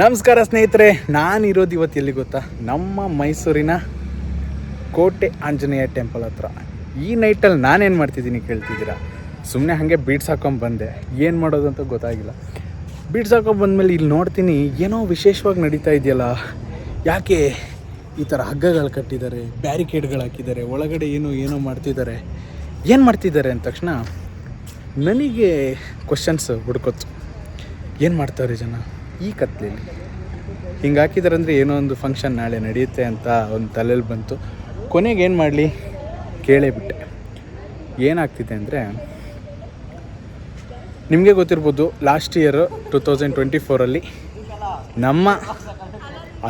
ನಮಸ್ಕಾರ ಸ್ನೇಹಿತರೆ ನಾನು ಇರೋದು ಇವತ್ತು ಎಲ್ಲಿ ಗೊತ್ತಾ? ನಮ್ಮ ಮೈಸೂರಿನ ಕೋಟೆ ಆಂಜನೇಯ ಟೆಂಪಲ್ ಹತ್ರ. ಈ ನೈಟಲ್ಲಿ ನಾನೇನು ಮಾಡ್ತಿದ್ದೀನಿ ಕೇಳ್ತಿದ್ದೀರಾ? ಸುಮ್ಮನೆ ಹಾಗೆ ಬೀಟ್ಸ್ ಹಾಕೊಂಡು ಬಂದೆ. ಏನು ಮಾಡೋದು ಅಂತ ಗೊತ್ತಾಗಿಲ್ಲ. ಬೀಟ್ಸ್ ಹಾಕೊಂಡು ಬಂದಮೇಲೆ ಇಲ್ಲಿ ನೋಡ್ತೀನಿ, ಏನೋ ವಿಶೇಷವಾಗಿ ನಡೀತಾ ಇದೆಯಲ್ಲ. ಯಾಕೆ ಈ ಥರ ಹಗ್ಗಗಳು ಕಟ್ಟಿದ್ದಾರೆ, ಬ್ಯಾರಿಕೇಡ್ಗಳು ಹಾಕಿದ್ದಾರೆ, ಒಳಗಡೆ ಏನೋ ಏನೋ ಮಾಡ್ತಿದ್ದಾರೆ. ಏನು ಮಾಡ್ತಿದ್ದಾರೆ ಅಂದ ತಕ್ಷಣ ನನಗೆ ಕ್ವಶನ್ಸ್ ಹುಡ್ಕೋತು ಏನು ಮಾಡ್ತಾರೆ ಜನ? ಈ ಕತ್ಲೆಯಲ್ಲಿ ಹಿಂಗೆ ಹಾಕಿದಾರೆ ಅಂದರೆ ಏನೋ ಒಂದು ಫಂಕ್ಷನ್ ನಾಳೆ ನಡೆಯುತ್ತೆ ಅಂತ ಒಂದು ತಲೆಯಲ್ಲಿ ಬಂತು. ಕೊನೆಗೆ ಏನು ಮಾಡಲಿ? ಕೇಳೇ ಬಿಟ್ಟೆ. ಏನಾಗ್ತಿದೆ ಅಂದರೆ ನಿಮಗೆ ಗೊತ್ತಿರ್ಬೋದು last year two thousand twenty ಫೋರಲ್ಲಿ ನಮ್ಮ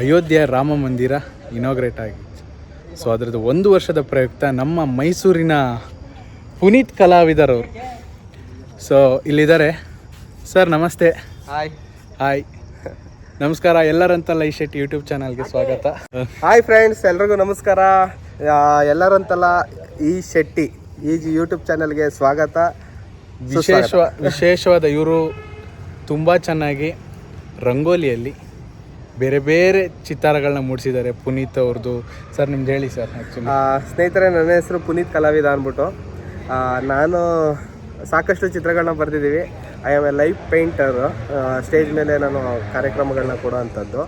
ಅಯೋಧ್ಯೆ ರಾಮ ಮಂದಿರ ಇನಾಗ್ರೇಟ್ ಆಗಿತ್ತು. ಸೊ ಅದರದ್ದು ಒಂದು ವರ್ಷದ ಪ್ರಯುಕ್ತ ನಮ್ಮ ಮೈಸೂರಿನ ಪುನೀತ್ ಕಲಾವಿದರವರು ಸೊ ಇಲ್ಲಿದ್ದಾರೆ. ಸರ್ ನಮಸ್ತೆ. ಹಾಯ್ ಹಾಯ್ ನಮಸ್ಕಾರ ಎಲ್ಲರಂತಲ್ಲ ಈ ಶೆಟ್ಟಿ ಯೂಟ್ಯೂಬ್ ಚಾನಲ್ಗೆ ಸ್ವಾಗತ. ಹಾಯ್ ಫ್ರೆಂಡ್ಸ್ ಎಲ್ರಿಗೂ ನಮಸ್ಕಾರ. ಆ, ಎಲ್ಲರಂತಲ್ಲ ಈ ಶೆಟ್ಟಿ ಈ ಯೂಟ್ಯೂಬ್ ಚಾನಲ್ಗೆ ಸ್ವಾಗತ. ವಿಶೇಷ ವಿಶೇಷವಾದ ಇವರು ತುಂಬ ಚೆನ್ನಾಗಿ ರಂಗೋಲಿಯಲ್ಲಿ ಬೇರೆ ಬೇರೆ ಚಿತ್ತಾರಗಳನ್ನ ಮೂಡಿಸಿದ್ದಾರೆ. ಪುನೀತ್ ಅವ್ರದ್ದು ಸರ್ ನಿಮ್ದು ಹೇಳಿ ಸರ್ ಆ್ಯಕ್ಚುಲಿ ಆ, ಸ್ನೇಹಿತರೆ ನನ್ನ ಹೆಸರು ಪುನೀತ್ ಕಲಾವಿದ ಅಂದ್ಬಿಟ್ಟು. ಆ, ನಾನು ಸಾಕಷ್ಟು ಚಿತ್ರಗಳನ್ನ ಬರೆದಿದ್ದೀವಿ. I am a life painter stage ಮೇಲೆ ನಾನು ಕಾರ್ಯಕ್ರಮಗಳನ್ನ ಕೊಡೋವಂಥದ್ದು.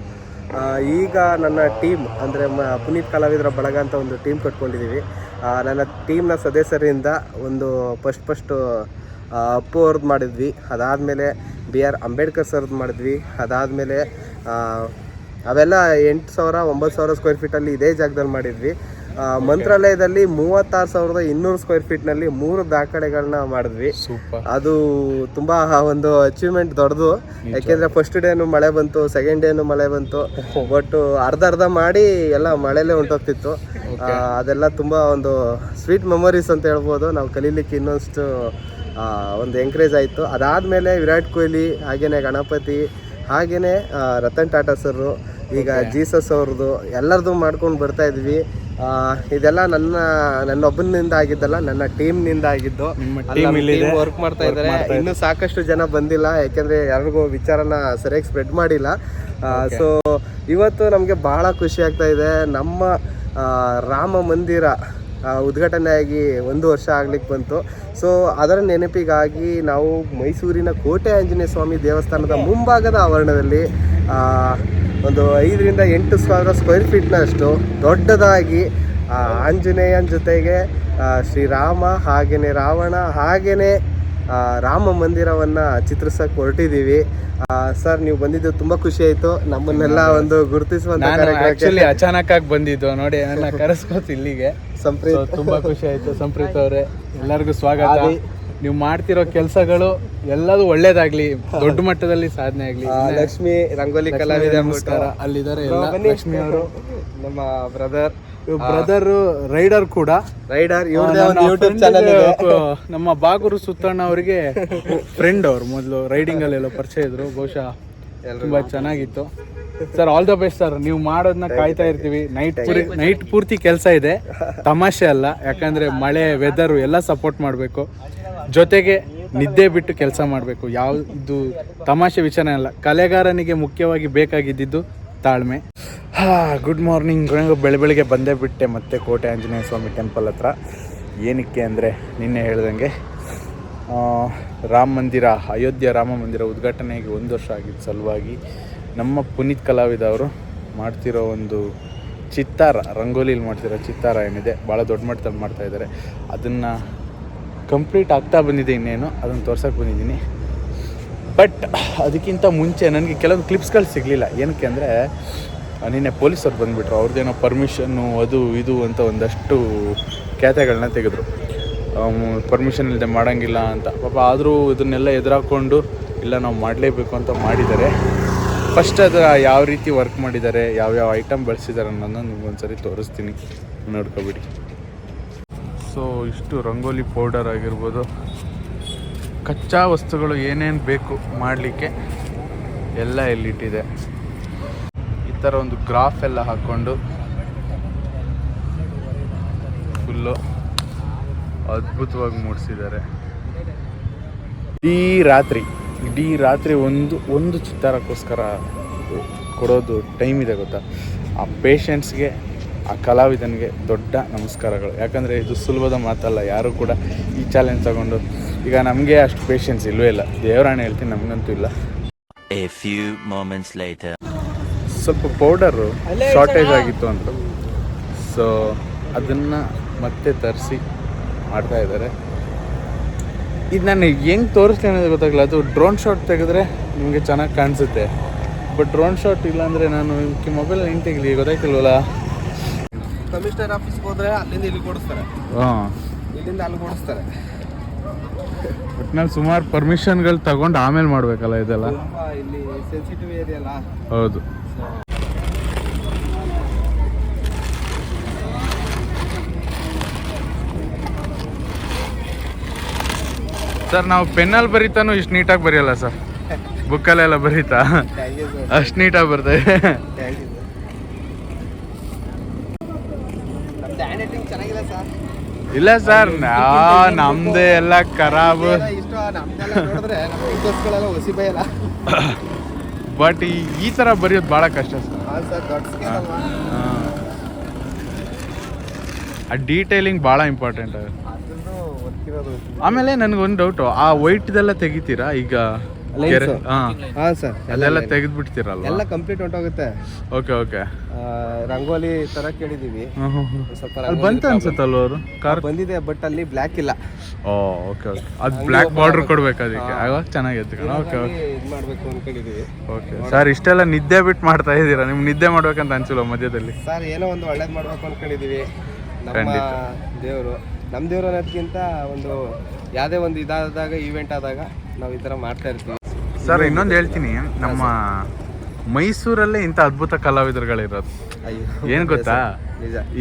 ಈಗ ನನ್ನ ಟೀಮ್ ಅಂದರೆ ಪುನೀತ್ ಕಲಾವಿದರ ಬಳಗ ಅಂತ ಒಂದು ಟೀಮ್ ಕಟ್ಕೊಂಡಿದ್ದೀವಿ ನನ್ನ ಟೀಮ್ನ ಸದಸ್ಯರಿಂದ ಒಂದು ಫಸ್ಟ್ ಫಸ್ಟು ಅಪ್ಪು ಅವ್ರದ್ದು ಮಾಡಿದ್ವಿ. ಅದಾದಮೇಲೆ ಬಿ ಆರ್ ಅಂಬೇಡ್ಕರ್ ಸರ್ದು ಮಾಡಿದ್ವಿ. ಅದಾದಮೇಲೆ ಅವೆಲ್ಲ ಎಂಟು ಸಾವಿರ, ಒಂಬತ್ತು ಸಾವಿರ ಸ್ಕ್ವೇರ್ ಫೀಟಲ್ಲಿ ಇದೇ ಜಾಗದಲ್ಲಿ ಮಾಡಿದ್ವಿ. ಮಂತ್ರಾಲಯದಲ್ಲಿ ಮೂವತ್ತಾರು ಸಾವಿರದ ಇನ್ನೂರು ಸ್ಕ್ವೇರ್ ಫೀಟ್ನಲ್ಲಿ ಮೂರು ದಾಖಲೆಗಳನ್ನ ಮಾಡಿದ್ವಿ. ಅದು ತುಂಬಾ ಒಂದು ಅಚೀವ್ಮೆಂಟ್ ದೊಡ್ಡದು. ಯಾಕೆಂದ್ರೆ ಫಸ್ಟ್ ಡೇನು ಮಳೆ ಬಂತು ಸೆಕೆಂಡ್ ಡೇನು ಮಳೆ ಬಂತು. ಬಟ್ ಅರ್ಧ ಅರ್ಧ ಮಾಡಿ ಎಲ್ಲ ಮಳೆಲೇ ಹೊಂಟೋಗ್ತಿತ್ತು. ಅದೆಲ್ಲ ತುಂಬಾ ಒಂದು ಸ್ವೀಟ್ ಮೆಮೊರೀಸ್ ಅಂತ ಹೇಳ್ಬೋದು. ನಾವು ಕಲೀಲಿಕ್ಕೆ ಇನ್ನೊಂದಷ್ಟು ಒಂದು ಎಂಕರೇಜ್ ಆಯಿತು. ಅದಾದಮೇಲೆ ವಿರಾಟ್ ಕೊಹ್ಲಿ ಹಾಗೆಯೇ ಗಣಪತಿ ಹಾಗೆಯೇ ರತನ್ ಟಾಟಾ ಸರ್ ಈಗ ಜೀಸಸ್ ಅವ್ರದ್ದು ಎಲ್ಲರದು ಮಾಡ್ಕೊಂಡು ಬರ್ತಾ ಇದ್ವಿ. ಇದೆಲ್ಲ ನನ್ನ ನನ್ನ ಒಬ್ಬನಿಂದ ಆಗಿದ್ದಲ್ಲ ನನ್ನ ಟೀಮ್ನಿಂದ ಆಗಿದ್ದು. ವರ್ಕ್ ಮಾಡ್ತಾ ಇದ್ದಾರೆ. ಇನ್ನು ಸಾಕಷ್ಟು ಜನ ಬಂದಿಲ್ಲ ಯಾಕೆಂದ್ರೆ ಯಾರಿಗೂ ವಿಚಾರನ ಸರಿಯಾಗಿ ಸ್ಪ್ರೆಡ್ ಮಾಡಿಲ್ಲ. ಸೊ ಇವತ್ತು ನಮಗೆ ಬಹಳ ಖುಷಿ ಆಗ್ತಾ ಇದೆ. ನಮ್ಮ ರಾಮ ಮಂದಿರ ಉದ್ಘಾಟನೆಯಾಗಿ ಉದ್ಘಾಟನೆ ಆಗಿ ಒಂದು ವರ್ಷ ಆಗ್ಲಿಕ್ಕೆ ಬಂತು. ಸೊ ಅದರ ನೆನಪಿಗಾಗಿ ನಾವು ಮೈಸೂರಿನ ಕೋಟೆ ಆಂಜನೇಯ ಸ್ವಾಮಿ ದೇವಸ್ಥಾನದ ಮುಂಭಾಗದ ಆವರಣದಲ್ಲಿ ಆ, ಒಂದು ಐದರಿಂದ ಎಂಟು ಸಾವಿರ ಸ್ಕ್ವೇರ್ ಫೀಟ್ನಷ್ಟು ದೊಡ್ಡದಾಗಿ ಆಂಜನೇಯನ ಜೊತೆಗೆ ಶ್ರೀರಾಮ ಹಾಗೆಯೇ ರಾವಣ ಹಾಗೆಯೇ ರಾಮ ಮಂದಿರವನ್ನು ಚಿತ್ರಿಸಕ್ಕೆ ಹೊರಟಿದ್ದೀವಿ ಸರ್ ನೀವು ಬಂದಿದ್ದು ತುಂಬಾ ಖುಷಿ ಆಯ್ತು. ನಮ್ಮನ್ನೆಲ್ಲ ಒಂದು ಗುರುತಿಸುವಂತ ಅಚಾನಕ್ ಆಗಿ ಬಂದಿದ್ದು. ನೋಡಿ ನನ್ನ ಕರೆಸ್ಕೋತು ಇಲ್ಲಿಗೆ. ಸಂಪ್ರೀತ್. ತುಂಬಾ ಖುಷಿ ಆಯ್ತು. ಸಂಪ್ರೀತ್ ಅವರೇ ಎಲ್ಲರಿಗೂ ಸ್ವಾಗತ. ನೀವು ಮಾಡ್ತಿರೋ ಕೆಲಸಗಳು ಎಲ್ಲದೂ ಒಳ್ಳೇದಾಗ್ಲಿ ದೊಡ್ಡ ಮಟ್ಟದಲ್ಲಿ ಸಾಧನೆ ಆಗ್ಲಿ. ಲಕ್ಷ್ಮಿ ರಂಗೋಲಿ ಕಲಾವಿದ ನಮಸ್ಕಾರ. ಅಲ್ಲಿದ್ದಾರೆ ಎಲ್ಲ ಲಕ್ಷ್ಮಿ ಅವರು. ನಮ್ಮ ಬ್ರದರ್ ಬ್ರದರ್ ರೈಡರ್ ಕೂಡ. ರೈಡರ್ ಯೂಟ್ಯೂಬ್ ಚಾನಲ್ ನಮ್ಮ ಬಾಗೂರು ಸುತ್ತಣ್ಣ ಅವರಿಗೆ ಫ್ರೆಂಡ್ ಅವ್ರು. ಮೊದಲು ರೈಡಿಂಗ್ ಅಲ್ಲೆಲ್ಲ ಪರಿಚಯ ಇದ್ರು. ಬಹುಶಃ ತುಂಬಾ ಚೆನ್ನಾಗಿತ್ತು. Sir all the best sir ನೀವು ಮಾಡೋದನ್ನ ಕಾಯ್ತಾ ಇರ್ತೀವಿ. ನೈಟ್ ಪೂರಿ ನೈಟ್ ಪೂರ್ತಿ ಕೆಲಸ ಇದೆ. ತಮಾಷೆ ಅಲ್ಲ. ಯಾಕಂದ್ರೆ ಮಳೆ ವೆದರ್ ಎಲ್ಲ ಸಪೋರ್ಟ್ ಮಾಡಬೇಕು. ಜೊತೆಗೆ ನಿದ್ದೆ ಬಿಟ್ಟು ಕೆಲಸ ಮಾಡಬೇಕು. ಯಾವುದು ತಮಾಷೆ ವಿಚಾರ ಅಲ್ಲ. ಕಲೆಗಾರನಿಗೆ ಮುಖ್ಯವಾಗಿ ಬೇಕಾಗಿದ್ದಿದ್ದು ತಾಳ್ಮೆ. ಹಾ ಗುಡ್ ಮಾರ್ನಿಂಗ್ ಬೆಳೆ ಬೆಳಿಗ್ಗೆ ಬಂದೇ ಬಿಟ್ಟೆ ಮತ್ತೆ ಕೋಟೆ ಆಂಜನೇಯ ಸ್ವಾಮಿ ಟೆಂಪಲ್ ಹತ್ರ. ಏನಕ್ಕೆ ಅಂದರೆ ನಿನ್ನೆ ಹೇಳ್ದಂಗೆ ರಾಮ ಮಂದಿರ, ಅಯೋಧ್ಯೆ ರಾಮ ಮಂದಿರ ಉದ್ಘಾಟನೆಗೆ ಒಂದು ವರ್ಷ ಆಗಿದ್ದ ಸಲುವಾಗಿ ನಮ್ಮ ಪುನೀತ್ ಕಲಾವಿದ ಅವರು ಮಾಡ್ತಿರೋ ಒಂದು ಚಿತ್ತಾರ, ರಂಗೋಲಿಲಿ ಮಾಡ್ತಿರೋ ಚಿತ್ತಾರ ಏನಿದೆ ಭಾಳ ದೊಡ್ಡ ಮಟ್ಟದಲ್ಲಿ ಮಾಡ್ತಾಯಿದ್ದಾರೆ ಅದನ್ನು ಕಂಪ್ಲೀಟ್ ಆಗ್ತಾ ಬಂದಿದೆ ಇನ್ನೇನು, ಅದನ್ನು ತೋರ್ಸೋಕೆ ಬಂದಿದ್ದೀನಿ. ಬಟ್ ಅದಕ್ಕಿಂತ ಮುಂಚೆ ನನಗೆ ಕೆಲವೊಂದು ಕ್ಲಿಪ್ಸ್ಗಳು ಸಿಗಲಿಲ್ಲ. ಏನಕ್ಕೆ ಅಂದರೆ ನಿನ್ನೆ ಪೊಲೀಸರು ಬಂದುಬಿಟ್ರು. ಅವ್ರದ್ದೇನೋ ಪರ್ಮಿಷನ್ನು ಅದು ಇದು ಅಂತ ಒಂದಷ್ಟು ಖ್ಯಾತೆಗಳನ್ನ ತೆಗೆದ್ರು. ಪರ್ಮಿಷನ್ ಇಲ್ಲದೆ ಮಾಡೋಂಗಿಲ್ಲ ಅಂತ. ಪಾಪ ಆದರೂ ಇದನ್ನೆಲ್ಲ ಎದುರಾಕೊಂಡು, ಇಲ್ಲ ನಾವು ಮಾಡಲೇಬೇಕು ಅಂತ ಮಾಡಿದ್ದಾರೆ. ಫಸ್ಟ್ ಅದು ಯಾವ ರೀತಿ ವರ್ಕ್ ಮಾಡಿದ್ದಾರೆ, ಯಾವ್ಯಾವ ಐಟಮ್ ಬಳಸಿದ್ದಾರೆ ಅನ್ನೋದನ್ನ ನಿಮ್ಗೊಂದ್ಸರಿ ತೋರಿಸ್ತೀನಿ. ನೋಡ್ಕೊಬಿಡಿ. ಸೊ ಇಷ್ಟು ರಂಗೋಲಿ ಪೌಡರ್ ಆಗಿರ್ಬೋದು. ಕಚ್ಚಾ ವಸ್ತುಗಳು ಏನೇನು ಬೇಕು ಮಾಡಲಿಕ್ಕೆ ಎಲ್ಲ ಎಲ್ಲಿಟ್ಟಿದೆ ಈ ಥರ ಒಂದು ಗ್ರಾಫ್ ಎಲ್ಲ ಹಾಕ್ಕೊಂಡು ಫುಲ್ಲು ಅದ್ಭುತವಾಗಿ ಮೂಡಿಸಿದ್ದಾರೆ. ಇಡೀ ರಾತ್ರಿ ಇಡೀ ರಾತ್ರಿ ಒಂದು ಒಂದು ಚಿತ್ತಾರಕ್ಕೋಸ್ಕರ ಕೊಡೋದು ಟೈಮ್ ಇದೆ ಗೊತ್ತಾ? ಆ ಪೇಷನ್ಸ್ಗೆ ಆ ಕಲಾವಿದನಿಗೆ ದೊಡ್ಡ ನಮಸ್ಕಾರಗಳು. ಯಾಕಂದರೆ ಇದು ಸುಲಭದ ಮಾತಲ್ಲ ಯಾರು ಕೂಡ ಈ ಚಾಲೆಂಜ್ ತಗೊಂಡು ಈಗ ನಮಗೆ ಅಷ್ಟು ಪೇಷನ್ಸ್ ಇಲ್ಲವೇ ಇಲ್ಲ. ದೇವರಾಣೆ ಹೇಳ್ತೀನಿ ನಮಗಂತೂ ಇಲ್ಲ. A few moments later. ಸ್ವಲ್ಪ ಪೌಡರು ಶಾರ್ಟೇಜ್ ಆಗಿತ್ತು ಅಂತ ಸೊ ಅದನ್ನು ಮತ್ತೆ ತರಿಸಿ ಮಾಡ್ತಾ ಇದ್ದಾರೆ. ಇದು ನಾನು ಹೆಂಗೆ ತೋರಿಸ್ತೀನಿ ಅನ್ನೋದು ಗೊತ್ತಾಗಲ್ಲ ಅದು ಡ್ರೋನ್ ಶಾಟ್ ತೆಗೆದ್ರೆ ನಿಮಗೆ ಚೆನ್ನಾಗಿ ಕಾಣಿಸುತ್ತೆ. ಬಟ್ ಡ್ರೋನ್ ಶಾಟ್ ಇಲ್ಲಾಂದರೆ ನಾನು ಮೊಬೈಲ್ ಹೆಂಗೆ ತೆಗಲಿ ಗೊತ್ತಾಯ್ತಿಲ್ವಲ್ಲ? ಕಮಿಷನರ್ ಆಫೀಸ್ ಹೋದ್ರೆ ಅಲ್ಲಿಂದ ಇಲ್ಲಿ ಕೊಡಿಸ್ತಾರೆ. ಹಾಂ. ಇಲ್ಲಿಂದ ಅಲ್ಲಿ ಕೊಡಿಸ್ತಾರೆ. ಒಟ್ನಲ್ಲಿ ಸುಮಾರು ಪರ್ಮಿಷನ್ಗಳು ತಗೊಂಡು ಆಮೇಲೆ ಮಾಡಬೇಕಲ್ಲ ಇದೆಲ್ಲ? ತುಂಬ ಇಲ್ಲಿ ಸೆನ್ಸಿಟಿವ್ ಏರಿಯಾ ಅಲ್ಲ. ಹೌದು. ಸರ್ ನಾವು ಪೆನ್ನಲ್ಲಿ ಬರೀತಾನು ಇಷ್ಟು ನೀಟಾಗಿ ಬರೆಯಲ್ಲ ಸರ್? ಬುಕ್ಕಲ್ಲೆಲ್ಲ ಬರೀತಾ? ಅಷ್ಟು ನೀಟಾಗಿ ಬರ್ತದೆ ಥ್ಯಾಂಕ್ ಯು ನಮ್ದು ಹ್ಯಾಂಡ್ ರೈಟಿಂಗ್ ಚೆನ್ನಾಗಿದೆ ಸರ್ ಇಲ್ಲ ಸರ್ ನಮ್ದು ಎಲ್ಲ ಖರಾಬ್. ಬಟ್ ಈ ತರ ಬರೆಯೋದು ಭಾಳ ಕಷ್ಟ ಸರ್. ಆ ಡೀಟೇಲಿಂಗ್ ಬಹಳ ಇಂಪಾರ್ಟೆಂಟ್ ಆಮೇಲೆ ನನಗೊಂದು ಡೌಟು ಆ ವೈಟ್ದೆಲ್ಲ ತೆಗಿತೀರಾ ಈಗ? ಹಾಂ. ಹಾಂ ಸರ್ ಅದೆಲ್ಲ ತೆಗೆದ್ಬಿಡ್ತೀರಲ್ವ? ಎಲ್ಲ ಕಂಪ್ಲೀಟ್ ಹೊಂಟೋಗುತ್ತೆ. ಓಕೆ ಓಕೆ ಆ, ರಂಗೋಲಿ ತರ ಕೇಳಿದೀವಿ. ಸ್ವಲ್ಪ ಅಲ್ಲಿ ಅನ್ಸುತ್ತೆ ಅನ್ಸುತ್ತಲ್ವ ಅವರು ಕಾರ್ ಬಂದಿದೆ ಬಟ್ ಅಲ್ಲಿ ಬ್ಲ್ಯಾಕ್ ಇಲ್ಲ. ಓ ಓಕೆ ಓಕೆ ಅದು ಬ್ಲ್ಯಾಕ್ ಬಾರ್ಡರ್ ಕೊಡ್ಬೇಕು ಅದಕ್ಕೆ. ಆಗ ಚೆನ್ನಾಗಿತ್ತು ಕಣ. ಓಕೆ ಓಕೆ ಇದು ಮಾಡ್ಬೇಕು ಅನ್ಕೊಂಡಿದೀವಿ. ಓಕೆ ಸರ್ ಇಷ್ಟೆಲ್ಲ ನಿದ್ದೆ ಬಿಟ್ಟು ಮಾಡ್ತಾ ಇದ್ದೀರಾ? ನಿಮ್ಗೆ ನಿದ್ದೆ ಮಾಡ್ಬೇಕಂತ ಅನ್ಸಿಲ್ಲ ಮಧ್ಯದಲ್ಲಿ? ಸರ್ ಏನೋ ಒಂದು ಒಳ್ಳೇದ್ ಮಾಡ್ಬೇಕು ಅನ್ಕೊಂಡಿದೀವಿ. ನಮ್ಮ. ದೇವರು. ನಮ್ಮ ದೇವ್ರು ಅನ್ನೋದಕ್ಕಿಂತ ಒಂದು ಯಾವುದೇ ಒಂದು ಇದಾದಾಗ ಈವೆಂಟ್ ಆದಾಗ ನಾವು ಈ ಥರ ಮಾಡ್ತಾ ಇರ್ತೀವಿ. ಸರ್ ಇನ್ನೊಂದು ಹೇಳ್ತೀನಿ. ನಮ್ಮ ಮೈಸೂರಲ್ಲೇ ಇಂಥ ಅದ್ಭುತ ಕಲಾವಿದರುಗಳಿರೋದು. ಏನ್ ಗೊತ್ತಾ?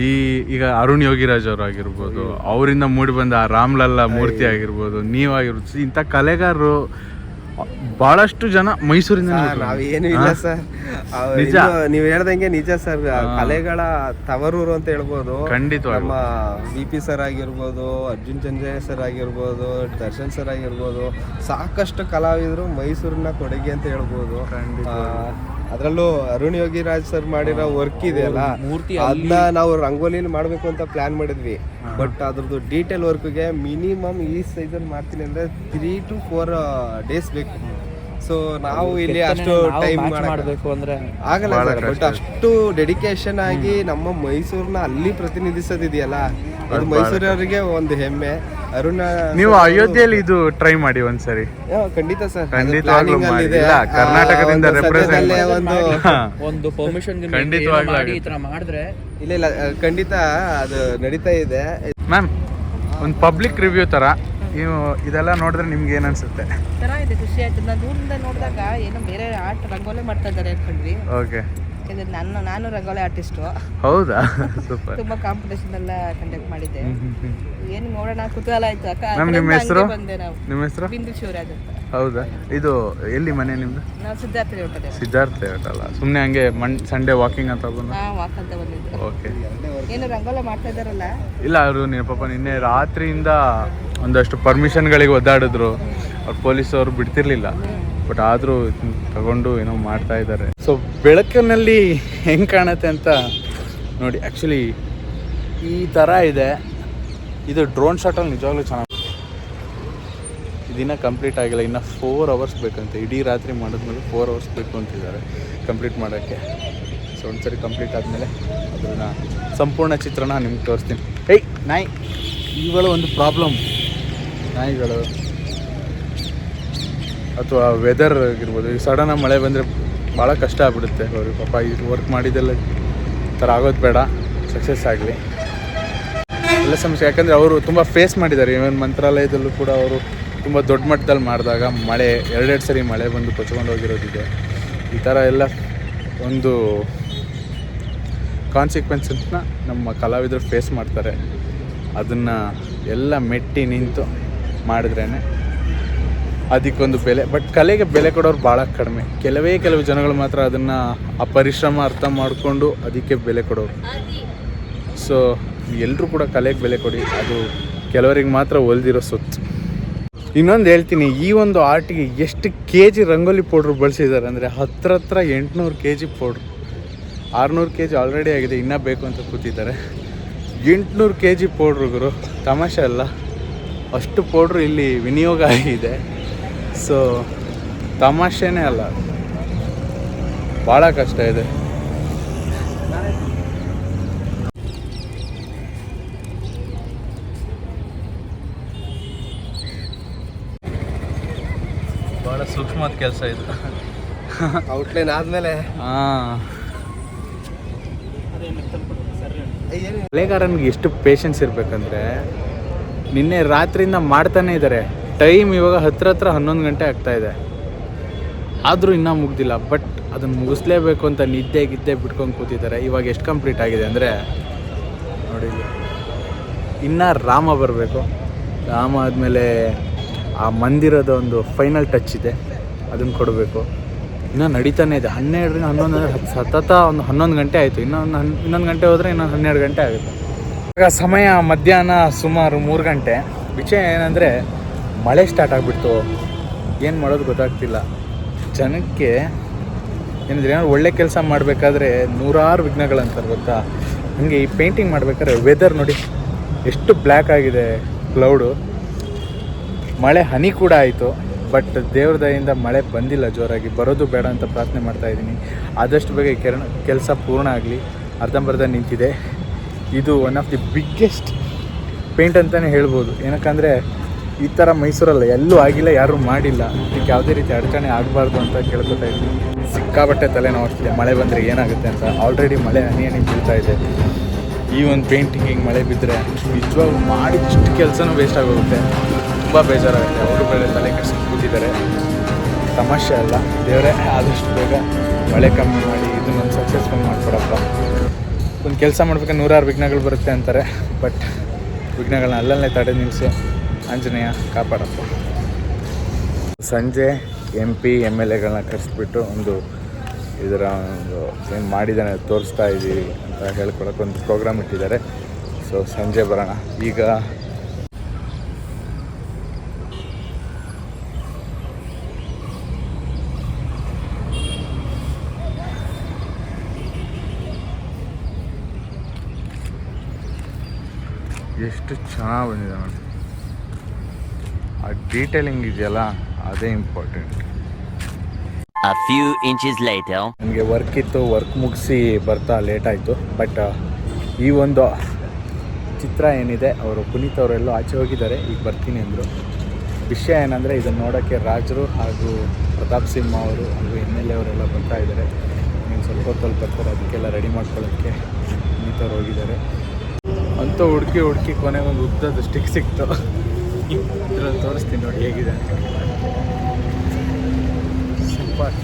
ಈ ಈಗ ಅರುಣ್ ಯೋಗಿರಾಜ್ ಅವರು ಆಗಿರ್ಬೋದು ಅವರಿಂದ ಮೂಡಿ ಬಂದ ಆ ರಾಮ್ಲಲ್ಲ ಮೂರ್ತಿ ಆಗಿರ್ಬೋದು ನೀವಾಗಿರ್ಬೋದು ಇಂಥ ಕಲೆಗಾರರು ಬಹಳಷ್ಟು ಜನ ಮೈಸೂರಿನ ಸರ್ ನಾವೇನು ಇಲ್ಲ ಸರ್. ನಿಜ. ನೀವು ಹೇಳ್ದಂಗೆ ನಿಜ ಸರ್. ಕಲೆಗಳ ತವರೂರು ಅಂತ ಹೇಳ್ಬೋದು. ಖಂಡಿತ ನಮ್ಮ ಬಿ ಪಿ ಸರ್ ಆಗಿರ್ಬೋದು ಅರ್ಜುನ್ ಚಂದ್ರಯ್ಯ ಸರ್ ಆಗಿರ್ಬೋದು ದರ್ಶನ್ ಸರ್ ಆಗಿರ್ಬೋದು ಸಾಕಷ್ಟು ಕಲಾವಿದರು ಮೈಸೂರಿನ ಕೊಡುಗೆ ಅಂತ ಹೇಳ್ಬೋದು. ಅದರಲ್ಲೂ ಅರುಣ್ ಯೋಗಿರಾಜ್ ಸರ್ ಮಾಡಿರೋ ವರ್ಕ್ ಇದೆ ಅಲ್ಲ? ಅದನ್ನ ನಾವು ರಂಗೋಲಿಲಿ ಮಾಡಬೇಕು ಅಂತ ಪ್ಲಾನ್ ಮಾಡಿದ್ವಿ. ಬಟ್ ಅದ್ರದ್ದು ಡೀಟೇಲ್ ವರ್ಕ್ಗೆ ಮಿನಿಮಮ್ ಈ ಸೈಜಲ್ಲಿ ಮಾಡ್ತೀನಿ ಅಂದ್ರೆ ತ್ರೀ ಟು ಫೋರ್ ಡೇಸ್ ಬೇಕು. ಸೊ ನಾವು ಇಲ್ಲಿ ಅಷ್ಟು ಟೈಮ್ ಮಾಡಬೇಕು ಅಂದ್ರೆ ಆಗಲ್ಲ ಬಟ್ ಅಷ್ಟು ಡೆಡಿಕೇಶನ್ ಆಗಿ ನಮ್ಮ ಮೈಸೂರ್ನ ಅಲ್ಲಿ ಪ್ರತಿನಿಧಿಸೋದಿದೆಯಲ್ಲ? ಅದು ಮೈಸೂರವರಿಗೆ ಒಂದು ಹೆಮ್ಮೆ. ಅರುಣ ನೀವು ಅಯೋಧ್ಯೆಯಲ್ಲಿ ಇದು ಟ್ರೈ ಮಾಡಿ ಒಂದ್ಸರಿ. ಯಾ, ಖಂಡಿತ ಸರ್. ಖಂಡಿತವಾಗ್ಲೂ. ಕರ್ನಾಟಕದಿಂದ ಒಂದು ಒಂದು ಪರ್ಮಿಷನ್ ಖಂಡಿತವಾಗ್ಲೂ ಮಾಡಿ ಈ ತರ ಮಾಡಿದ್ರೆ ಇಲ್ಲ ಇಲ್ಲ ಖಂಡಿತ ಅದು ನಡೀತಾ ಇದೆ. ಮ್ಯಾಮ್ ಒಂದು ಪಬ್ಲಿಕ್ ರಿವ್ಯೂ ಥರ ನೀವು ಇದೆಲ್ಲ ನೋಡಿದ್ರೆ ನಿಮ್ಗೆ ಏನು ಅನ್ಸುತ್ತೆ? ಚೆನ್ನಾಗಿದೆ ಖುಷಿ ಆಯ್ತು. ನಾನು ದೂರದಿಂದ ನೋಡಿದಾಗ ಏನೋ ಬೇರೆ ಆಟ ರಂಗೋಲೆ ಮಾಡ್ತಾ ಇದ್ದಾರೆ ಅನ್ಕೊಂಡ್ವಿ. ಓಕೆ ಯಾಕಂದ್ರೆ ನಾನು ನಾನು ರಂಗೋಲಿ ಆರ್ಟಿಸ್ಟು ಹೌದಾ? ಸೂಪರ್. ತುಂಬಾ ಕಾಂಪಿಟೇಷನ್ ಎಲ್ಲ ಕಂಡಕ್ಟ್ ಮಾಡಿದ್ದೆ. ಏನು ನೋಡೋಣ ಕುತೂಹಲ ಆಯ್ತು. ಅಕ್ಕ ಮ್ಯಾಮ್ ನಿಮ್ಮ ಹೆಸರು? ಬಂದೆ ನಾವು. ನಿಮ್ಮ ಹೆಸರು? ಬಿಂದು ಶಿವರಾಜ್ ಅಂತ. ಹೌದಾ? ಇದು ಎಲ್ಲಿ ಮನೆ ನಿಮ್ದು? ನಾವು ಸಿದ್ಧಾರ್ಥ ಹೊಟ್ಟದೆ ಸಿದ್ಧಾರ್ಥ ಲೇಔಟ್ ಅಲ್ಲ ಸುಮ್ಮನೆ ಹಂಗೆ ಮಣ್ ಸಂಡೇ ವಾಕಿಂಗ್ ಅಂತ ಬಂದು? ಹಾ ವಾಕ್ ಅಂತ ಬಂದಿದ್ದು. ಓಕೆ ಏನು ರಂಗೋಲಿ ಮಾಡ್ತಾ ಇದ್ದಾರಲ್ಲ? ಇಲ್ಲ ಅವರು ನಿನ್ನ ಪಾಪ ನಿನ್ನೆ ರಾತ್ರಿಯಿಂದ ಒಂದಷ್ಟು ಪರ್ಮಿಷನ್ಗಳಿಗೆ ಒದ್ದಾಡಿದ್ರು. ಅವ್ರು ಪೊಲೀಸವರು ಬಿಡ್ತಿರ್ಲಿಲ್ಲ. ಬಟ್ ಆದರೂ ತಗೊಂಡು ಏನೋ ಮಾಡ್ತಾ ಇದ್ದಾರೆ. ಸೊ ಬೆಳಕಿನಲ್ಲಿ ಹೆಂಗೆ ಕಾಣುತ್ತೆ ಅಂತ ನೋಡಿ ಆ್ಯಕ್ಚುಲಿ ಈ ಥರ ಇದೆ. ಇದು ಡ್ರೋನ್ ಶಾಟಲ್ಲಿ ನಿಜವಾಗ್ಲೂ ಚೆನ್ನಾಗಿ ದಿನ ಕಂಪ್ಲೀಟ್ ಆಗಿಲ್ಲ. ಇನ್ನು ಫೋರ್ ಅವರ್ಸ್ ಬೇಕಂತೆ. ಇಡೀ ರಾತ್ರಿ ಮಾಡಿದ್ಮೇಲೆ ಫೋರ್ ಅವರ್ಸ್ ಬೇಕು ಅಂತಿದ್ದಾರೆ ಕಂಪ್ಲೀಟ್ ಮಾಡೋಕ್ಕೆ. ಸೊ ಒಂದ್ಸರಿ ಕಂಪ್ಲೀಟ್ ಆದಮೇಲೆ ಅದನ್ನು ಸಂಪೂರ್ಣ ಚಿತ್ರಣ ನಿಮ್ಗೆ ತೋರಿಸ್ತೀನಿ. ಏಯ್ ನಾಯಿ! ಇವುಗಳು ಒಂದು ಪ್ರಾಬ್ಲಮ್ ನಾಯಿಗಳು. ಅಥವಾ ವೆದರ್ ಆಗಿರ್ಬೋದು ಈಗ ಸಡನ್ನಾಗಿ ಮಳೆ ಬಂದರೆ ಭಾಳ ಕಷ್ಟ ಆಗ್ಬಿಡುತ್ತೆ. ಅವ್ರಿಗೆ ಪಾಪ ಇದು ವರ್ಕ್ ಮಾಡಿದ್ದೆಲ್ಲ ಥರ ಆಗೋದು ಬೇಡ ಸಕ್ಸಸ್ ಆಗಲಿ. ಎಲ್ಲ ಸಮಸ್ಯೆ, ಯಾಕಂದರೆ ಅವರು ತುಂಬ ಫೇಸ್ ಮಾಡಿದ್ದಾರೆ. ಇವನ್ ಮಂತ್ರಾಲಯದಲ್ಲೂ ಕೂಡ ಅವರು ತುಂಬ ದೊಡ್ಡ ಮಟ್ಟದಲ್ಲಿ ಮಾಡಿದಾಗ ಮಳೆ, ಎರಡೆರಡು ಸರಿ ಮಳೆ ಬಂದು ಕೊಚ್ಕೊಂಡು ಹೋಗಿರೋದಿದೆ. ಈ ಥರ ಎಲ್ಲ ಒಂದು ಕಾನ್ಸಿಕ್ವೆನ್ಸನ್ನ ನಮ್ಮ ಕಲಾವಿದರು ಫೇಸ್ ಮಾಡ್ತಾರೆ. ಅದನ್ನು ಎಲ್ಲ ಮೆಟ್ಟಿ ನಿಂತು ಮಾಡಿದ್ರೇ ಅದಕ್ಕೊಂದು ಬೆಲೆ. ಬಟ್ ಕಲೆಗೆ ಬೆಲೆ ಕೊಡೋರು ಭಾಳ ಕಡಿಮೆ. ಕೆಲವೇ ಕೆಲವು ಜನಗಳು ಮಾತ್ರ ಅದನ್ನು ಆ ಪರಿಶ್ರಮ ಅರ್ಥ ಮಾಡಿಕೊಂಡು ಅದಕ್ಕೆ ಬೆಲೆ ಕೊಡೋರು. ಸೊ ಎಲ್ಲರೂ ಕೂಡ ಕಲೆಗೆ ಬೆಲೆ ಕೊಡಿ. ಅದು ಕೆಲವರಿಗೆ ಮಾತ್ರ ಒಲ್ದಿರೋ ಸೊತ್ತು. ಇನ್ನೊಂದು ಹೇಳ್ತೀನಿ, ಈ ಒಂದು ಆರ್ಟಿಗೆ ಎಷ್ಟು ಕೆ ಜಿ ರಂಗೋಲಿ ಪೌಡ್ರ್ ಬಳಸಿದ್ದಾರೆ ಅಂದರೆ ಹತ್ರ ಹತ್ರ ಎಂಟುನೂರು ಕೆ ಜಿ ಪೌಡ್ರ್. ಆರುನೂರು ಕೆ ಜಿ ಆಲ್ರೆಡಿ ಆಗಿದೆ, ಇನ್ನೂ ಬೇಕು ಅಂತ ಕೂತಿದ್ದಾರೆ. ಎಂಟುನೂರು ಕೆ ಜಿ ಪೌಡ್ರುಗರು ತಮಾಷೆ ಅಲ್ಲ. ಅಷ್ಟು ಪೌಡ್ರು ಇಲ್ಲಿ ವಿನಿಯೋಗ ಆಗಿದೆ. ಸೊ ತಮಾಷೆನೇ ಅಲ್ಲ. ಭಾಳ ಕಷ್ಟ ಇದೆ. ಭಾಳ ಸೂಕ್ಷ್ಮವಾದ ಕೆಲಸ ಇದು. ಔಟ್ಲೈನ್ ಆದ್ಮೇಲೆ. ಹಾಂ. ಕಲೆಗಾರನಿಗೆ ಎಷ್ಟು ಪೇಷನ್ಸ್ ಇರ್ಬೇಕಂದ್ರೆ ನಿನ್ನೆ ರಾತ್ರಿಯಿಂದ ಮಾಡ್ತಾನೆ ಇದ್ದಾರೆ ಟೈಮ್ ಇವಾಗ ಹತ್ರ ಹತ್ರ ಹನ್ನೊಂದು ಗಂಟೆ ಆಗ್ತಾ ಇದೆ. ಆದರೂ ಇನ್ನೂ ಮುಗ್ದಿಲ್ಲ, ಬಟ್ ಅದನ್ನು ಮುಗಿಸ್ಲೇಬೇಕು ಅಂತ ನಿದ್ದೆ ಗಿದ್ದೆ ಬಿಟ್ಕೊಂಡು ಕೂತಿದ್ದಾರೆ. ಇವಾಗ ಎಷ್ಟು ಕಂಪ್ಲೀಟ್ ಆಗಿದೆ ಅಂದರೆ, ನೋಡಿ ಇನ್ನೂ ಇನ್ನು ರಾಮ ಬರಬೇಕು. ರಾಮ ಆದಮೇಲೆ ಆ ಮಂದಿರದ ಒಂದು ಫೈನಲ್ ಟಚ್ ಇದೆ. ಅದನ್ನು ಕೊಡಬೇಕು. ಇನ್ನೂ ನಡೀತಾನೆ ಇದೆ. ಹನ್ನೆರಡರಿಂದ ಹನ್ನೊಂದು ಸತತ ಒಂದು ಹನ್ನೊಂದು ಗಂಟೆ ಆಯಿತು. ಇನ್ನೊಂದು ಹನ್ ಇನ್ನೊಂದು ಗಂಟೆ ಹೋದರೆ ಇನ್ನೊಂದು ಹನ್ನೆರಡು ಗಂಟೆ ಆಗುತ್ತೆ. ಇವಾಗ ಸಮಯ ಮಧ್ಯಾಹ್ನ ಸುಮಾರು ಮೂರು ಗಂಟೆ. ವಿಷಯ ಏನಂದರೆ ಮಳೆ ಸ್ಟಾರ್ಟ್ ಆಗಿಬಿಡ್ತು. ಏನು ಮಾಡೋದು ಗೊತ್ತಾಗ್ತಿಲ್ಲ. ಜನಕ್ಕೆ ಏನಿದ್ರೆ ಏನಾದ್ರು ಒಳ್ಳೆ ಕೆಲಸ ಮಾಡಬೇಕಾದ್ರೆ ನೂರಾರು ವಿಘ್ನಗಳಂತಾರೆ ಗೊತ್ತಾ? ಹಾಗೆ ಈ ಪೇಂಟಿಂಗ್ ಮಾಡಬೇಕಾದ್ರೆ ವೆದರ್ ನೋಡಿ, ಎಷ್ಟು ಬ್ಲ್ಯಾಕ್ ಆಗಿದೆ ಕ್ಲೌಡು ಮಳೆ ಹನಿ ಕೂಡ ಆಯಿತು ಬಟ್ ದೇವ್ರ ದಯಿಂದ ಮಳೆ ಬಂದಿಲ್ಲ ಜೋರಾಗಿ, ಬರೋದು ಬೇಡ ಅಂತ ಪ್ರಾರ್ಥನೆ ಮಾಡ್ತಾ ಇದ್ದೀನಿ. ಆದಷ್ಟು ಬೇಗ ಈ ಕೆರ ಕೆಲಸ ಪೂರ್ಣ ಆಗಲಿ. ಅರ್ಧಂಬರ್ಧ ನಿಂತಿದೆ. ಇದು one of the biggest paint ಅಂತಲೇ ಹೇಳ್ಬೋದು. ಏನಕ್ಕಂದರೆ ಈ ಥರ ಮೈಸೂರಲ್ಲಿ ಎಲ್ಲೂ ಆಗಿಲ್ಲ, ಯಾರೂ ಮಾಡಿಲ್ಲ. ಇದಕ್ಕೆ ಯಾವುದೇ ರೀತಿ ಅಡಚಣೆ ಆಗಬಾರ್ದು ಅಂತ ಕೇಳ್ಕೊತಾ ಇದ್ದೀನಿ. ಸಿಕ್ಕಾಬಟ್ಟೆ ತಲೆ ನೋಡ್ತಿದೆ ಮಳೆ ಬಂದರೆ ಏನಾಗುತ್ತೆ ಅಂತ. ಆಲ್ರೆಡಿ ಮಳೆ ಹನಿ ಹನಿ ಬೀಳ್ತಾ ಇದೆ. ಈ ಒಂದು ಪೇಂಟಿಂಗ್ ಹಿಂಗೆ ಮಳೆ ಬಿದ್ದರೆ ನಿಜವಾಗ್ಲೂ ಮಾಡಿದಷ್ಟು ಕೆಲಸನೂ ವೇಸ್ಟ್ ಆಗೋಗುತ್ತೆ. ತುಂಬ ಬೇಜಾರಾಗುತ್ತೆ. ಅವರು ಬೆಳೆ ತಲೆ ಕೆಡಿಸ್ಕೊಂಡು ಕೂತಿದ್ದಾರೆ. ಸಮಸ್ಯೆ ಅಲ್ಲ, ದೇವರೇ ಆದಷ್ಟು ಬೇಗ ಮಳೆ ಕಮ್ಮಿ ಮಾಡಿ ಇದನ್ನೊಂದು ಸಕ್ಸಸ್ಫುಲ್ ಮಾಡಿಕೊಡಪ್ಪ. ಒಂದು ಕೆಲಸ ಮಾಡ್ಬೇಕಾದ್ರೆ ನೂರಾರು ವಿಘ್ನಗಳು ಬರುತ್ತೆ ಅಂತಾರೆ. ಬಟ್ ವಿಘ್ನಗಳನ್ನ ಅಲ್ಲಲ್ಲೇ ತಡೆ ನಿಲ್ಲಿಸು ಆಂಜನೇಯ ಕಾಪಾಡಪ್ಪ. ಸಂಜೆ ಎಂ ಪಿ ಎಂ ಎಲ್ ಎಗಳನ್ನ ಕರೆಸ್ಬಿಟ್ಟು ಒಂದು ಇದರ ಒಂದು ಏನು ಮಾಡಿದ್ದಾನೆ ತೋರಿಸ್ತಾ ಇದ್ದೀವಿ ಅಂತ ಹೇಳ್ಕೊಳಕ್ಕೆ ಒಂದು ಪ್ರೋಗ್ರಾಮ್ ಇಟ್ಟಿದ್ದಾರೆ. ಸೊ ಸಂಜೆ ಬರೋಣ. ಈಗ ಎಷ್ಟು ಚೆನ್ನಾಗಿ ಬಂದಿದೆ ನೋಡಿ. ಆ ಡೀಟೇಲಿಂಗ್ ಇದೆಯಲ್ಲ ಅದೇ important A few inches later. ನನಗೆ ವರ್ಕ್ ಇತ್ತು ವರ್ಕ್ ಮುಗಿಸಿ ಬರ್ತಾ ಲೇಟ್ ಆಯಿತು. ಬಟ್ ಈ ಒಂದು ಚಿತ್ರ ಏನಿದೆ ಅವರು ಪುನೀತ್ ಅವರೆಲ್ಲ ಆಚೆ ಹೋಗಿದ್ದಾರೆ ಈಗ ಬರ್ತೀನಿ ಅಂದರು. ವಿಷಯ ಏನಂದರೆ ಇದನ್ನು ನೋಡೋಕ್ಕೆ ರಾಜರು ಹಾಗೂ ಪ್ರತಾಪ್ ಸಿಂಹ ಅವರು ಹಾಗೂ ಎಂ ಎಲ್ ಎ ಅವರೆಲ್ಲ ಬರ್ತಾ ಇದ್ದಾರೆ. ನೀವು ಸ್ವಲ್ಪ ಹೊತ್ತಲ್ಲಿ ಬರ್ತಾರೆ ಅದಕ್ಕೆಲ್ಲ ರೆಡಿ ಮಾಡ್ಕೊಳ್ಳೋಕ್ಕೆ ಪುನೀತ್ ಅವ್ರು ಹೋಗಿದ್ದಾರೆ. ಅಂತೂ ಹುಡುಕಿ ಹುಡುಕಿ ಕೊನೆಗೊಂದು ಉದ್ದದ ಸ್ಟಿಕ್ ಸಿಕ್ತು. ಇದ್ರಲ್ಲಿ ತೋರಿಸ್ತೀನಿ ನೋಡಿ ಹೇಗಿದೆ ಅಂತ. ಸೂಪರ್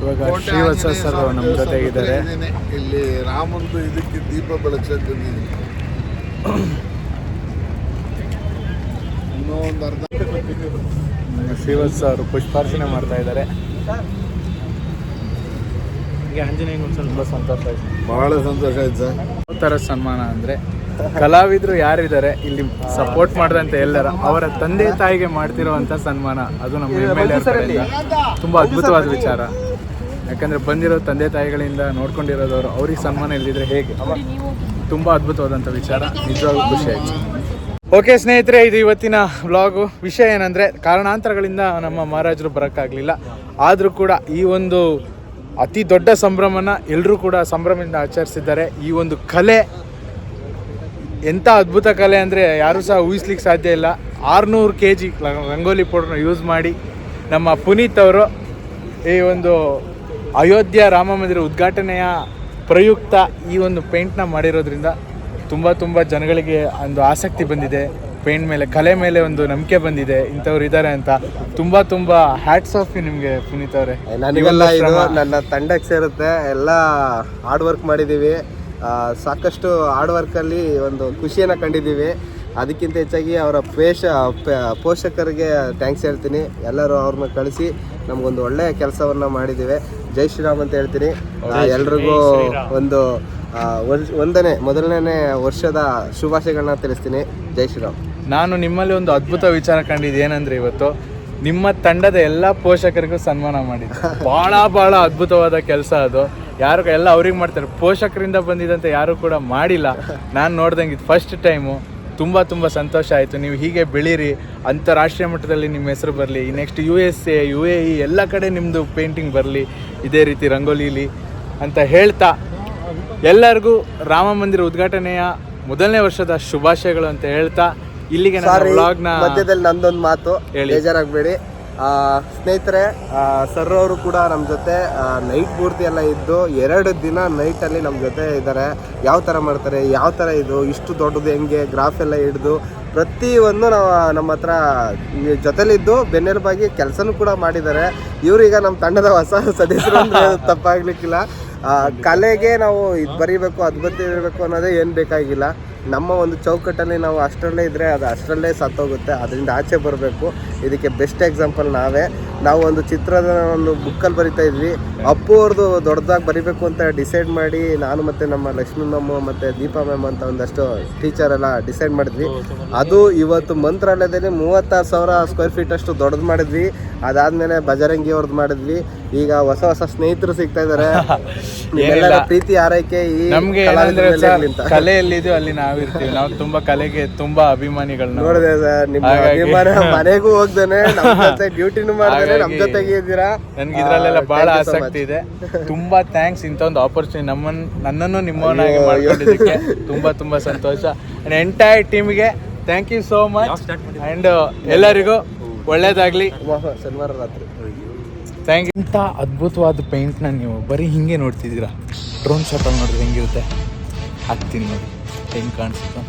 ಇವಾಗ ಶ್ರೀವತ್ಸ ಸರ್ ನಮ್ಮ ಜೊತೆಗಿದ್ದಾರೆ ಇಲ್ಲಿ ರಾಮಂದು ಇದಕ್ಕೆ ದೀಪ ಬೆಳಗ್ಸಕ್ಕೆ ಬಂದಿದ್ದೀನಿ ಇನ್ನೂ ಒಂದು ಅರ್ಧ ಶ್ರೀವತ್ಸ ಅವರು ಪುಷ್ಪಾರ್ಚನೆ ಮಾಡ್ತಾ ಇದ್ದಾರೆ. ಹೀಗೆ ಆಂಜನೇಯ ಒಂದು ಸ್ವಲ್ಪ ಸಂತೋಷ ಆಯ್ತು. ಬಹಳ ಸಂತೋಷ ಆಯ್ತು ಸರ್. ಯಾವ ಥರ ಸನ್ಮಾನ ಅಂದರೆ ಕಲಾವಿದರು ಯಾರಿದ್ದಾರೆ ಇಲ್ಲಿ ಸಪೋರ್ಟ್ ಮಾಡಿದಂತೆ ಎಲ್ಲರ ಅವರ ತಂದೆ ತಾಯಿಗೆ ಮಾಡ್ತಿರೋವಂಥ ಸನ್ಮಾನ ಅದು ನಮ್ಮ ಹೆಮ್ಮೆಲೆ ತುಂಬ ಅದ್ಭುತವಾದ ವಿಚಾರ. ಯಾಕಂದರೆ ಬಂದಿರೋ ತಂದೆ ತಾಯಿಗಳಿಂದ ನೋಡ್ಕೊಂಡಿರೋದವರು ಅವ್ರಿಗೆ ಸನ್ಮಾನ ಇಲ್ಲದಿದ್ರೆ ಹೇಗೆ? ತುಂಬ ಅದ್ಭುತವಾದಂಥ ವಿಚಾರ. ನಿಜವಾಗ್ಲೂ ಖುಷಿ ಆಯಿತು. ಓಕೆ ಸ್ನೇಹಿತರೆ, ಇದು ಇವತ್ತಿನ ವ್ಲಾಗು ವಿಷಯ ಏನಂದರೆ, ಕಾರಣಾಂತರಗಳಿಂದ ನಮ್ಮ ಮಹಾರಾಜರು ಬರೋಕ್ಕಾಗಲಿಲ್ಲ. ಆದರೂ ಕೂಡ ಈ ಒಂದು ಅತಿ ದೊಡ್ಡ ಸಂಭ್ರಮನ ಎಲ್ಲರೂ ಕೂಡ ಸಂಭ್ರಮದಿಂದ ಆಚರಿಸಿದ್ದಾರೆ. ಈ ಒಂದು ಕಲೆ, ಎಂಥ ಅದ್ಭುತ ಕಲೆ ಅಂದರೆ ಯಾರೂ ಸಹ ಊಹಿಸ್ಲಿಕ್ಕೆ ಸಾಧ್ಯ ಇಲ್ಲ. ಆರುನೂರು ಕೆ ಜಿ ರಂಗೋಲಿ ಪೌಡ್ರನ್ನ ಯೂಸ್ ಮಾಡಿ ನಮ್ಮ ಪುನೀತ್ ಅವರು ಈ ಒಂದು ಅಯೋಧ್ಯ ರಾಮ ಮಂದಿರ ಉದ್ಘಾಟನೆಯ ಪ್ರಯುಕ್ತ ಈ ಒಂದು ಪೇಂಟ್ನ ಮಾಡಿರೋದ್ರಿಂದ ತುಂಬ ತುಂಬ ಜನಗಳಿಗೆ ಒಂದು ಆಸಕ್ತಿ ಬಂದಿದೆ. ಪೇಂಟ್ ಮೇಲೆ ಕಲೆ ಮೇಲೆ ಒಂದು ನಂಬಿಕೆ ಬಂದಿದೆ. ಇಂಥವ್ರು ಇದ್ದಾರೆ ಅಂತ. ತುಂಬ ತುಂಬ ಹ್ಯಾಟ್ಸ್ ಆಫ್ ನಿಮಗೆ ಪುನೀತ್ ಅವರೇ. ನನಗೆಲ್ಲ ಇದು ನನ್ನ ತಂಡಕ್ಕೆ ಸೇರುತ್ತೆ. ಎಲ್ಲ ಹಾರ್ಡ್ ವರ್ಕ್ ಮಾಡಿದ್ದೀವಿ. ಸಾಕಷ್ಟು ಹಾರ್ಡ್ ವರ್ಕಲ್ಲಿ ಒಂದು ಖುಷಿಯನ್ನು ಕಂಡಿದ್ದೀವಿ. ಅದಕ್ಕಿಂತ ಹೆಚ್ಚಾಗಿ ಅವರ ಪೇಶ ಪ- ಪೋಷಕರಿಗೆ ಥ್ಯಾಂಕ್ಸ್ ಹೇಳ್ತೀನಿ. ಎಲ್ಲರೂ ಅವ್ರನ್ನ ಕಳಿಸಿ ನಮಗೊಂದು ಒಳ್ಳೆಯ ಕೆಲಸವನ್ನು ಮಾಡಿದ್ದೀವಿ. ಜೈ ಶ್ರೀರಾಮ್ ಅಂತ ಹೇಳ್ತೀನಿ. ಎಲ್ರಿಗೂ ಒಂದು ವರ್ಷ- ಒಂದನೇ ಮೊದಲನೇ ವರ್ಷದ ಶುಭಾಶಯಗಳನ್ನ ತಿಳಿಸ್ತೀನಿ. ಜೈ ಶ್ರೀರಾಮ್. ನಾನು ನಿಮ್ಮಲ್ಲಿ ಒಂದು ಅದ್ಭುತ ವಿಚಾರ ಕಂಡಿದ್ದು ಏನಂದ್ರೆ ಇವತ್ತು ನಿಮ್ಮ ತಂಡದ ಎಲ್ಲ ಪೋಷಕರಿಗೂ ಸನ್ಮಾನ ಮಾಡಿದ್ದು. ಬಹಳ ಬಹಳ ಅದ್ಭುತವಾದ ಕೆಲಸ ಅದು. ಯಾರು ಎಲ್ಲ ಅವ್ರಿಗೆ ಮಾಡ್ತಾರೆ. ಪೋಷಕರಿಂದ ಬಂದಿದಂತೆ ಯಾರು ಕೂಡ ಮಾಡಿಲ್ಲ. ನಾನು ನೋಡ್ದಂಗೆ ಇದು ಫಸ್ಟ್ ಟೈಮು ತುಂಬ ತುಂಬ ಸಂತೋಷ ಆಯಿತು. ನೀವು ಹೀಗೆ ಬೆಳೀರಿ. ಅಂತಾರಾಷ್ಟ್ರೀಯ ಮಟ್ಟದಲ್ಲಿ ನಿಮ್ಮ ಹೆಸರು ಬರಲಿ. Next U S A U A E ಎಲ್ಲ ಕಡೆ ನಿಮ್ಮದು ಪೇಂಟಿಂಗ್ ಬರಲಿ. ಇದೇ ರೀತಿ ರಂಗೋಲಿಲಿ ಅಂತ ಹೇಳ್ತಾ ಎಲ್ಲರಿಗೂ ರಾಮ ಮಂದಿರ ಉದ್ಘಾಟನೆಯ ಮೊದಲನೇ ವರ್ಷದ ಶುಭಾಶಯಗಳು ಅಂತ ಹೇಳ್ತಾ ಇಲ್ಲಿಗೆ ನನ್ನ ವ್ಲಾಗ್ನ ಮಧ್ಯದಲ್ಲಿ ನಂದೊಂದು ಮಾತು. ಹೇಳಿ. ಬೇಜಾರಾಗಬೇಡಿ. ಸ್ನೇಹಿತರೆ ಸರ್ ಅವರು ಕೂಡ ನಮ್ಮ ಜೊತೆ ನೈಟ್ ಪೂರ್ತಿ ಎಲ್ಲ ಇದ್ದು ಎರಡು ದಿನ ನೈಟಲ್ಲಿ ನಮ್ಮ ಜೊತೆ ಇದ್ದಾರೆ. ಯಾವ ಥರ ಮಾಡ್ತಾರೆ ಯಾವ ಥರ ಇದು ಇಷ್ಟು ದೊಡ್ಡದು ಹೆಂಗೆ ಗ್ರಾಫ್ ಎಲ್ಲ ಹಿಡಿದು ಪ್ರತಿಯೊಂದು ನಾವು ನಮ್ಮ ಹತ್ರ ಜೊತೆಲಿದ್ದು ಬೆನ್ನೆಲುಬಾಗಿ ಕೆಲಸನೂ ಕೂಡ ಮಾಡಿದ್ದಾರೆ. ಇವರೀಗ ನಮ್ಮ ತಂಡದ ಹೊಸ ಸದಸ್ಯರು ತಪ್ಪಾಗ್ಲಿಕ್ಕಿಲ್ಲ. ಕಲೆಗೆ ನಾವು ಇದು ಬರೀಬೇಕು, ಅದು ಇರಬೇಕು ಅನ್ನೋದೇ ಏನು ಬೇಕಾಗಿಲ್ಲ. ನಮ್ಮ ಒಂದು ಚೌಕಟ್ಟಲ್ಲಿ ನಾವು ಅಷ್ಟರಲ್ಲೇ ಇದ್ದರೆ ಅದು ಅಷ್ಟರಲ್ಲೇ ಸತ್ತೋಗುತ್ತೆ. ಅದರಿಂದ ಆಚೆ ಬರಬೇಕು. ಇದಕ್ಕೆ ಬೆಸ್ಟ್ ಎಕ್ಸಾಂಪಲ್ ನಾವೇ. ನಾವು ಒಂದು ಚಿತ್ರದ ಒಂದು ಬುಕ್ಕಲ್ಲಿ ಬರಿತಾ ಇದ್ವಿ. ಅಪ್ಪು ಅವ್ರದ್ದು ದೊಡ್ಡದಾಗಿ ಬರಿಬೇಕು ಅಂತ ಡಿಸೈಡ್ ಮಾಡಿ ನಾನು ಮತ್ತು ನಮ್ಮ ಲಕ್ಷ್ಮೀ ಮ್ಯಾಮ್ ಮತ್ತು ದೀಪಾ ಮ್ಯಾಮ್ ಅಂತ ಒಂದಷ್ಟು ಟೀಚರ್ ಎಲ್ಲ ಡಿಸೈಡ್ ಮಾಡಿದ್ವಿ. ಅದು ಇವತ್ತು ಮಂತ್ರಾಲಯದಲ್ಲಿ ಮೂವತ್ತಾರು ಸಾವಿರ ಸ್ಕ್ವೇರ್ ಫೀಟ್ ಅಷ್ಟು ದೊಡ್ಡದು ಮಾಡಿದ್ವಿ. ಅದಾದ್ಮೇಲೆ ಬಜರಂಗಿ ಅವ್ರದ್ದು ಮಾಡಿದ್ವಿ. ಈಗ ಹೊಸ ಹೊಸ ಸ್ನೇಹಿತರು ಸಿಗ್ತಾ ಇದ್ದಾರೆ ಪ್ರೀತಿ ಆರೈಕೆ ಈ ನಮ್ಗೆ ಕಲಾವಿದರ ಏನಂದ್ರೆ ಮೇಲೆ ಸರ್, ಕಲೆ ಎಲ್ಲಿದೆಯೋ ಅಲ್ಲಿ ನಾವಿರ್ತೀವಿ ನಾವು ತುಂಬಾ ಕಲೆಗೆ ತುಂಬಾ ಅಭಿಮಾನಿಗಳು. ನೋಡಿದೆ ಸರ್ ನಿಮ್ಮ ಅಭಿಮಾನ ಮನೆಗೂ ಹೋಗ್ದೇನೆ ಡ್ಯೂಟಿನೂ ಮಾಡ್ದೇನೆ. ನಮ್ಮ ಹಾಗಾಗಿ ಜೊತೆಗೆ ಇದ್ದೀರಾ? ನನ್ಗೆ ಇದ್ರಲ್ಲೆಲ್ಲ ಬಹಳ ಆಸಕ್ತಿ ಇದೆ. ತುಂಬಾ ಥ್ಯಾಂಕ್ಸ್ ಇಂಥ ಒಂದು ಆಪರ್ಚುನಿಟಿ ನಮ್ಮನ್ ನನ್ನನ್ನು ನಿಮ್ಮವನಾಗಿ ಮಾಡ್ಕೊಂಡಿದ್ದಕ್ಕೆ. ತುಂಬಾ ತುಂಬಾ ಸಂತೋಷ. ಎಂಟೈರ್ ಟೀಮ್ಗೆ thank you so much and ಎಲ್ಲರಿಗೂ ಒಳ್ಳೇದಾಗ್ಲಿ. ಶನಿವಾರ ರಾತ್ರಿ. ಥ್ಯಾಂಕ್ ಯು ಇಂಥ ಅದ್ಭುತವಾದ ಪೇಂಟ್ನ ನೀವು ಬರೀ ಹಿಂಗೆ ನೋಡ್ತಿದ್ದೀರಾ? ಡ್ರೋನ್ ಶಾಟಲ್ಲಿ ನೋಡಿದ್ರೆ ಹೆಂಗಿರುತ್ತೆ? ಹಾಕ್ತೀನಿ ನೋಡಿ. ಹೆಂಗೆ ಕಾಣಿಸುತ್ತೆ.